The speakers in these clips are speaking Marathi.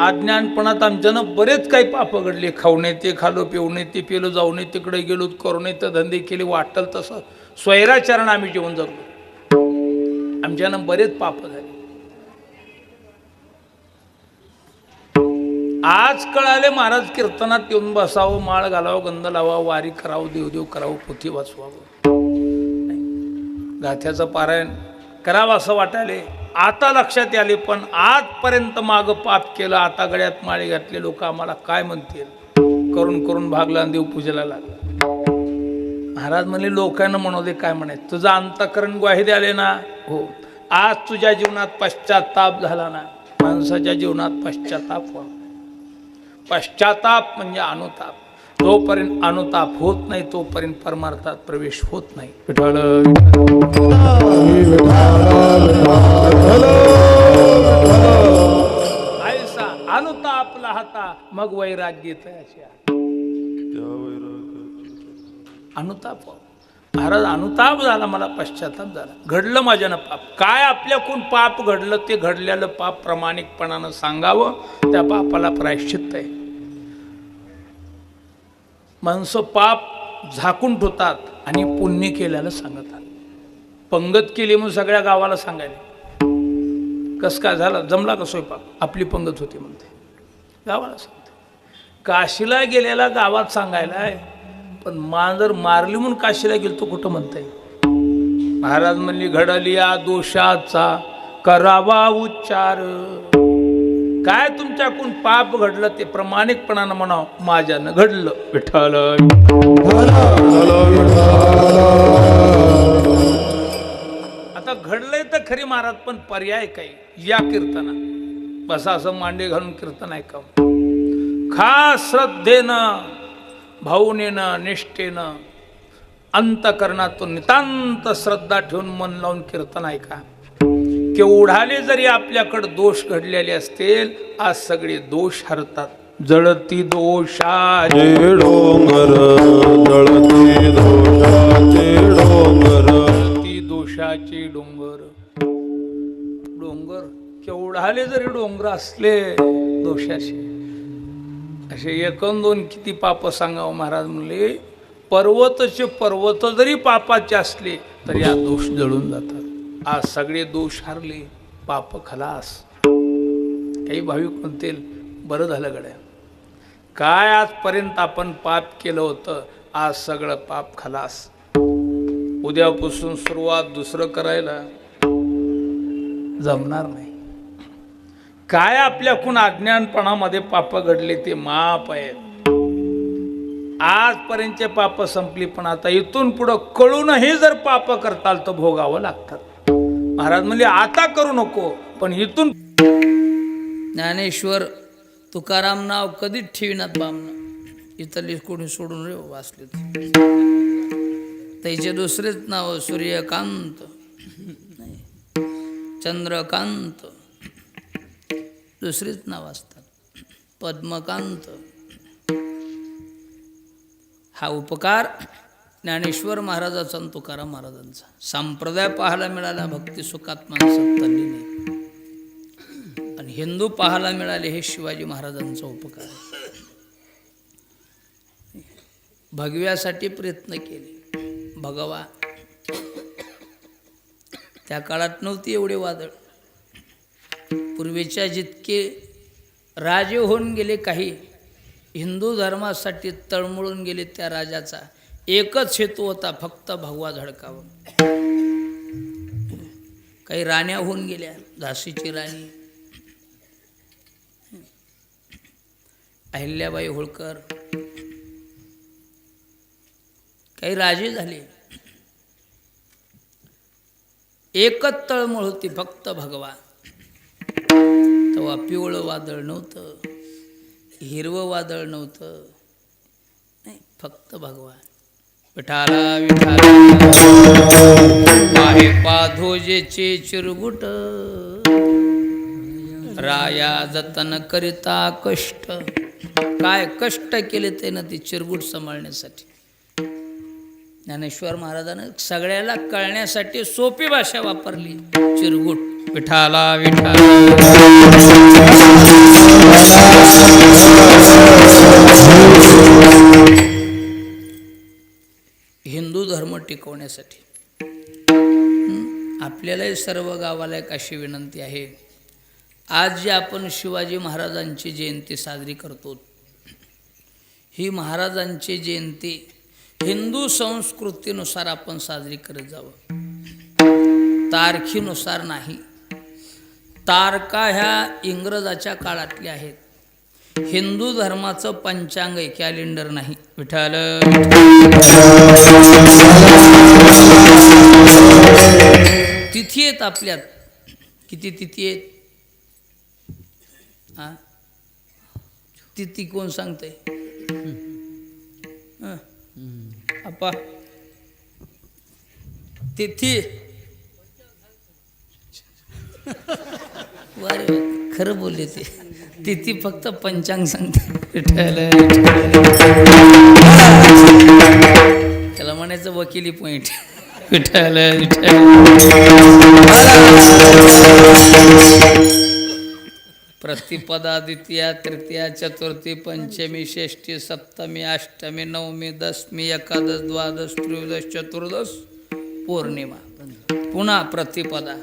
अज्ञानपणात आमच्यानं बरेच काही पाप घडले. खाऊ नये ते खालो पिऊ नये ते पिलो जाऊ नये तिकडे गेलो करू नये तर धंदे केले वाटल तसं स्वैराचरण आम्ही जेवण जगलो. आमच्यानं बरेच पाप झाले. आज कळाले महाराज कीर्तनात येऊन बसावं माळ घालावं गंध लावावं वारी करावं देवदेव करावं पोथी वाचवावं. गाथ्याचं पारायण करावं असं वाटायले. आता लक्षात आले पण आजपर्यंत माग पाप केलं आता गळ्यात माळे घातले लोक आम्हाला काय म्हणतील? करून करून भागला आणि देवपूजेला लागला. महाराज म्हणले लोकांना म्हणू दे काय म्हणायचं? तुझं अंतकरण ग्वाही द्याले ना? हो. आज तुझ्या जीवनात पश्चाताप झाला ना? माणसाच्या जीवनात पश्चाताप व्हा पश्चाताप म्हणजे अनुताप. जोपर्यंत अनुताप होत नाही तोपर्यंत परमार्थात प्रवेश होत नाही. विठ्ठल. मग वैराग्य अशी अनुताप हो. महाराज अनुताप झाला मला पश्चाताप झाला. घडलं माझ्यानं पाप. काय आपल्याकडून पाप घडलं ते घडलेलं पाप प्रामाणिकपणानं सांगावं त्या पापाला प्रायश्चित्त आहे. माणसं पाप झाकून ठेवतात आणि पुण्य केल्याला सांगतात. पंगत केली म्हणून सगळ्या गावाला सांगायला. कस काय झालं? जमला का स्वयंपाक? आपली पंगत होती म्हणते. गावाला सांग. काशीला गेलेला गावात सांगायला आहे पण मांजर मारली म्हणून काशीला गेलतो कुठं म्हणता येईल महाराज म्हणली घडली या दोषाचा करावा उच्चार. काय तुमच्याकडून पाप घडलं ते प्रामाणिकपणानं म्हणावं माझ्यानं घडलं विठ्ठल. आता घडलंय तर खरी महाराज पण पर्याय काही या कीर्तना बसा असं मांडे घालून कीर्तन ऐकावं. खास श्रद्धेनं भावनेनं निष्ठेनं अंतकरणातून नितांत श्रद्धा ठेवून मन लावून कीर्तन ऐका. केवढाले जरी आपल्याकडे दोष घडलेले असतील आज सगळे दोष हरतात. जळती दोषाचे डोंगर जळती दोषाचे डोंगर. दोषाचे डोंगर. डोंगर केवढाले जरी डोंगर असले दोषाचे. असे एकन दोन किती पाप सांगावं महाराज म्हणले पर्वतचे पर्वत जरी पापाचे असले तरी या दोष जळून जातात. आज सगळे दोष हरले पाप खलास. काही भाविक म्हणतील बरं झालं गड्या. काय आजपर्यंत आपण पाप केलं होतं आज सगळं पाप खलास. उद्यापासून सुरुवात दुसरं करायला जमणार नाही. काय आपल्याकून अज्ञानपणामध्ये पाप घडले ते माप आहेत. आजपर्यंतचे पाप संपली पण आता इथून पुढं कळूनही जर पाप करताल तर भोगावं लागतात महाराज म्हणजे आता करू नको पण इथून ज्ञानेश्वर तुकाराम नाव कधीच ठेविनात बामनं इथली कोणी सोडून रे वाचले त्याचे दुसरेच नाव सूर्यकांत. नाही. चंद्रकांत. दुसरीच नाव असतात पद्मकांत. हा उपकार ज्ञानेश्वर महाराजाचा आणि तुकाराम महाराजांचा. संप्रदाय पाहायला मिळाला भक्ती सुखात माणसात आणि हिंदू पाहायला मिळाले हे शिवाजी महाराजांचा उपकार. भगव्यासाठी प्रयत्न केले. भगवा त्या काळात नव्हती एवढे वादळ. पूर्वीच्या जितके राजे होऊन गेले काही हिंदू धर्मासाठी तळमळून गेले त्या राजाचा एकच हेतू होता फक्त भगवा झडकावं काही राण्या होऊन गेल्या झाशीची राणी अहिल्याबाई होळकर काही राजे झाले. एकच तळमळ होती फक्त भगवा. तेव्हा पिवळं वादळ नव्हतं हिरवं वादळ नव्हतं. नाही फक्त भगवान. विठाला विठाला. आहे पाधोजेचे चिरगुट. राया जतन करिता कष्ट. काय कष्ट केले त्यानं ती चिरगुट सांभाळण्यासाठी? ज्ञानेश्वर महाराजानं सगळ्याला कळण्यासाठी सोपी भाषा वापरली चिरगुट. विठाला विठाला हिंदू धर्म टिकवण्यासाठी आपल्यालाही सर्व गावाला एक अशी विनंती आहे. आज जे आपण शिवाजी महाराजांची जयंती साजरी करतो ही महाराजांची जयंती हिंदू संस्कृतीनुसार आपण साजरी करत जावं. तारखीनुसार नाही. तारका ह्या इंग्रजाच्या काळातल्या आहेत. हिंदू धर्माचं पंचांग आहे कॅलेंडर नाही. विठाल तिथी आहेत आपल्यात. किती तिथी आहेत? हा तिथी कोण सांगतंय? आपा. तिथी. वारे. खरं बोलले ते. तिथी फक्त पंचांग सांगते. त्याला म्हणायचं वकिली पॉइंट विठ्ठल प्रतिपदा द्वितीया तृतीया चतुर्थी पंचमी षष्ठी सप्तमी अष्टमी नवमी दशमी एकादश द्वादश त्रयोदश चतुर्दश पौर्णिमा. पुन्हा प्रतिपदा.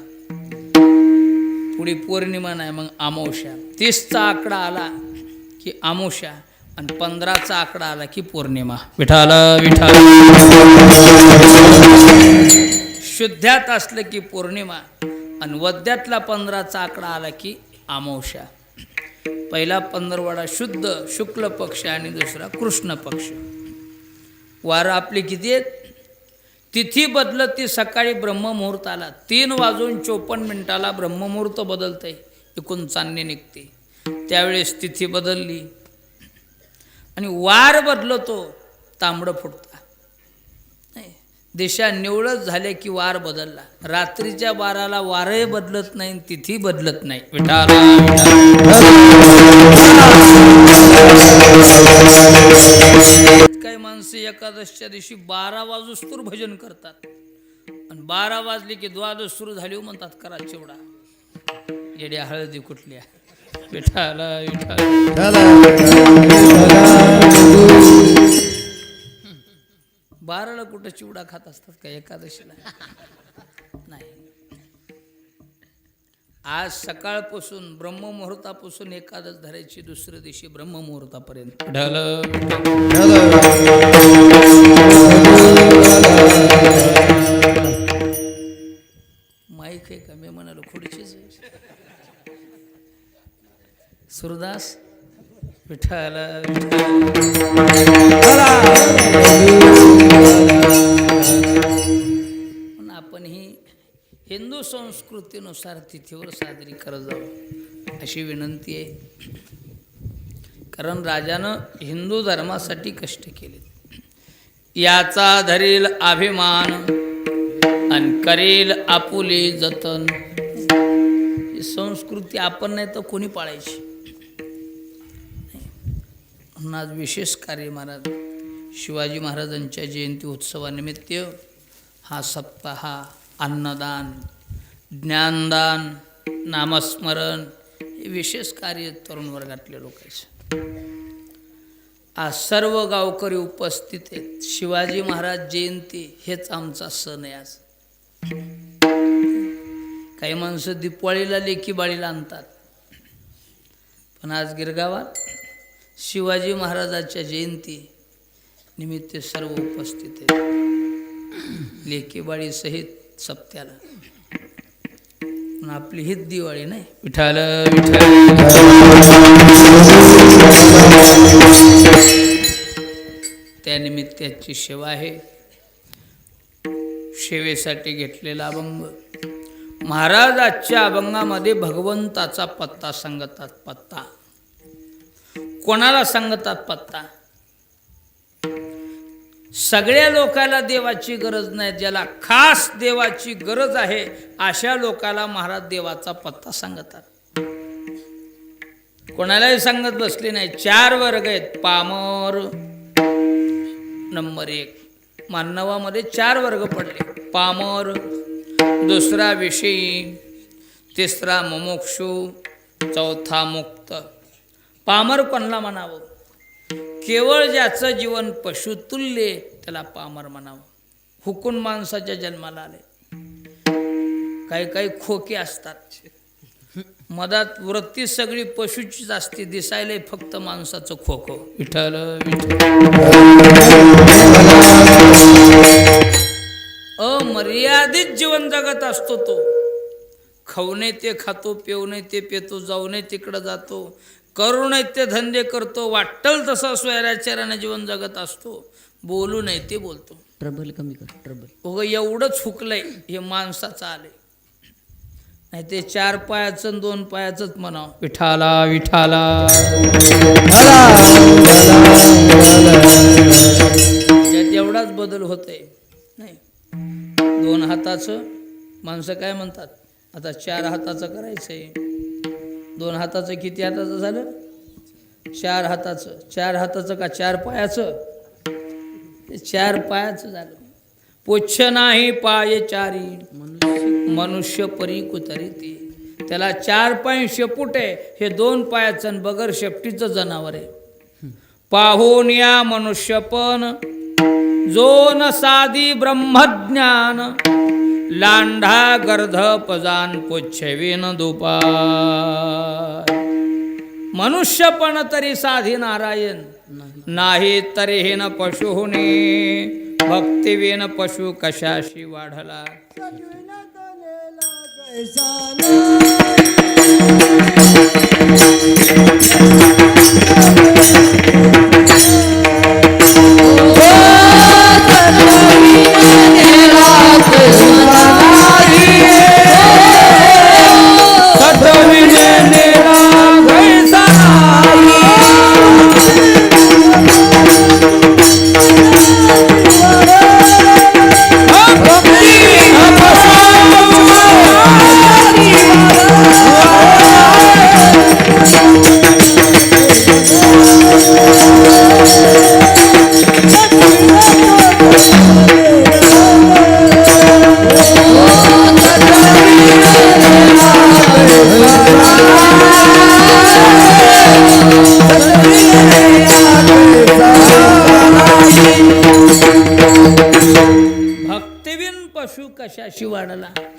पुढे पौर्णिमा नाही मग अमावस्या तीसचा आकडा आला की अमावस्या आणि पंधराचा आकडा आला की पौर्णिमा. विठाल विठाल शुद्ध्यात असलं की पौर्णिमा आणि वद्यातला पंधराचा आकडा आला की अमावस्या पहिला पंधरवडा शुद्ध शुक्ल पक्ष आणि दुसरा कृष्ण पक्ष. वारं आपले किती आहेत? तिथी बदलत ती सकाळी ब्रह्ममुहूर्त आला. तीन वाजून चोपन्न मिनिटाला ब्रह्ममुहूर्त बदलतंय. एकूण चांदणी निघते. त्यावेळेस तिथी बदलली. आणि वार बदलतो तांबडं फुटता. नाही दिशा निवळच झाल्या की वार बदलला. रात्रीच्या वाराला वारही बदलत नाही आणि तिथी बदलत नाही. विठाला. माणसं एकादशच्या दिवशी बारा वाजूस्तूर भजन करतात. आणि बारा वाजले की द्वादश सुरू झाली म्हणतात करा चिवडा. येड्या हळदी कुठल्या? विठाला विठाला बाराला कुठं चिवडा खात असतात का एकादशीला? नाही. आज सकाळपासून ब्रह्ममुहूर्तापासून एकादश धरायची दुसऱ्या दिवशी ब्रह्ममुहूर्तापर्यंत. माईक आहे का? मी म्हणालो खुडचीच आहे. सुरदास विठाला हिंदू संस्कृतीनुसार तिथीवर साजरी करत जावं. अशी विनंती आहे. कारण राजानं हिंदू धर्मासाठी कष्ट केले याचा धरील अभिमान आणि करेल आपुले जतन. ही संस्कृती आपण नाही तर कोणी पाळायची? म्हणून आज विशेष कार्य महाराज शिवाजी महाराजांच्या जयंती उत्सवानिमित्त हा सप्ताह अन्नदान ज्ञानदान नामस्मरण हे विशेष कार्य तरुण वर्गातले लोकांचं आज सर्व गावकरी उपस्थित आहेत. शिवाजी महाराज जयंती हेच आमचा सण आहे आज. काही माणसं दिपाळीला लेखी बाळीला आणतात. पण आज गिरगावात शिवाजी महाराजाच्या जयंती निमित्त सर्व उपस्थित आहेत. लेखीबाळीसहित सप्त्याला. पण आपली हीच दिवाळी नाही. विठाल विठाल त्यानिमित्ताची सेवा आहे. सेवेसाठी घेतलेला अभंग. महाराज आजच्या अभंगामध्ये भगवंताचा पत्ता सांगतात पत्ता. कोणाला सांगतात पत्ता? सगळ्या लोकाला देवाची गरज नाही ज्याला खास देवाची गरज आहे अशा लोकाला महाराज देवाचा पत्ता सांगतात. कोणालाही सांगत बसले नाही चार वर्ग आहेत पामर नंबर एक. मानवामध्ये चार वर्ग पडले पामर दुसरा विषयी तिसरा मुमुक्षू चौथा मुक्त. पामर कोणाला म्हणावं? केवळ ज्याचं जीवन पशुतुल्य त्याला पामर म्हणावं. हुकून माणसाच्या जन्माला आले. काही काही खोके असतात. मधात वृत्ती सगळी पशुचीच असते दिसायला फक्त माणसाचं खोकं विठल अमर्यादित जीवन जगत असतो तो. खवणे ते खातो पेवणे ते पितो जाऊने तिकडं जातो. करू नये ते धंदे करतो वाटल तसा स्वैराचाराने जीवन जगत असतो. बोलू नये ते बोलतो. ट्रबल कमी कर ट्रबल. उगं एवढंच हुकलंय हे माणसाचं आलंय नाही ते चार पायाचं आणि दोन पायाचंच म्हणावं. विठाला विठाला. त्यात एवढाच बदल होतोय. नाही. दोन हाताचं माणसं काय म्हणतात? आता चार हाताचं करायचंय. दोन हाताचं किती हाताचं झालं? चार हाताचं. चार हाताचं का चार पायाचं? ते चार पायाचं झालं. पुच्छ नाही पाय चारी. मनुष्य परी कुतरी ती. त्याला चार पाय शेपूट. आहे हे दोन पायाचं आणि बगर शेपटीचं जनावर आहे. पाहून या मनुष्य पण. जो न साधी ब्रह्मज्ञान. लांढा गर्ध पजान पुच्छविन मनुष्य मनुष्यपण तरी साधी नारायण नाही तरीही न पशु होणे भक्तिवीन पशु कशाशी वाढला? भक्तिवीन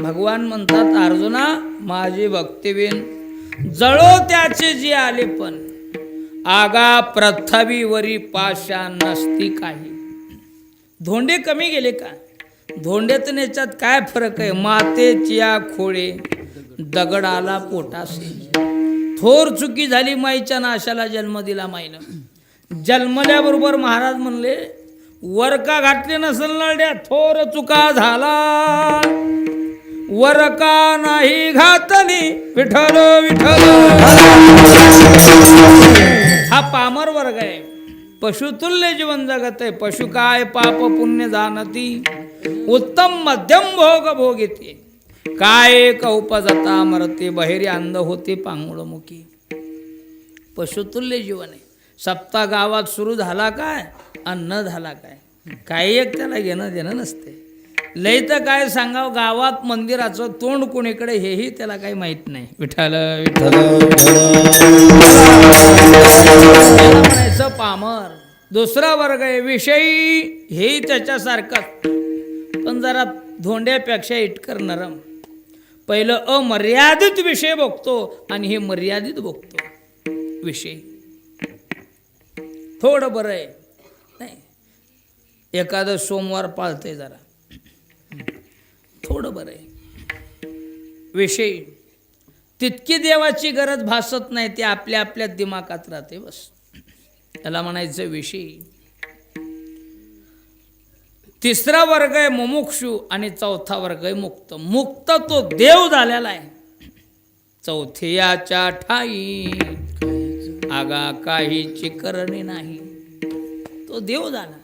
भगवान म्हणतात अर्जुना माझे भक्तिवीन जळो त्याचे जे आले पण. आगा प्रथावीवरी पाशा नसती काही. धोंडे कमी गेले का? धोंड्यातून याच्यात काय फरक आहे? मातेच्या खोळे दगडाला पोटासे. थोर चुकी झाली माईच्या नाशाला जन्म दिला माईनं. जन्मल्याबरोबर महाराज म्हणले वर का घातले नसल नरड्या थोर चुका झाला. वर का नाही घातली विठल विठल हा पामर वर्ग आहे. पशुतुल्य जीवन जगत आहे. पशु काय पाप पुण्य जाणती? उत्तम मध्यम भोग भोग येते काय कौपजता मरते बहिरी अंध होते पांगुळमुखी. पशुतुल्य जीवन आहे. सप्ता गावात सुरू झाला काय? अन्न झाला काय? काही एक त्याला घेणं देणं नसते. लय तर काय सांगावं? गावात मंदिराचं तोंड कोणीकडे हेही त्याला काही माहीत नाही. विठाल विठ्ठल. म्हणायचं पामर. दुसरा वर्ग आहे विषयी हेही त्याच्यासारखं. पण जरा धोंड्यापेक्षा इटकर नरम. पहिलं अमर्यादित विषय बघतो आणि हे मर्यादित बघतो. विषय. थोडं बरं आहे. नाही. एखादं सोमवार पाळते जरा. थोडं बरं आहे. विषयी. तितकी देवाची गरज भासत नाही ते आपल्या आपल्या दिमागात राहते बस. त्याला म्हणायचं विषयी. तिसरा वर्ग आहे मुमुक्षू आणि चौथा वर्ग आहे मुक्त. मुक्त तो देव झालेला आहे. चौथ्याच्या ठाई आगा काहीची करणे नाही. तो देव झाला.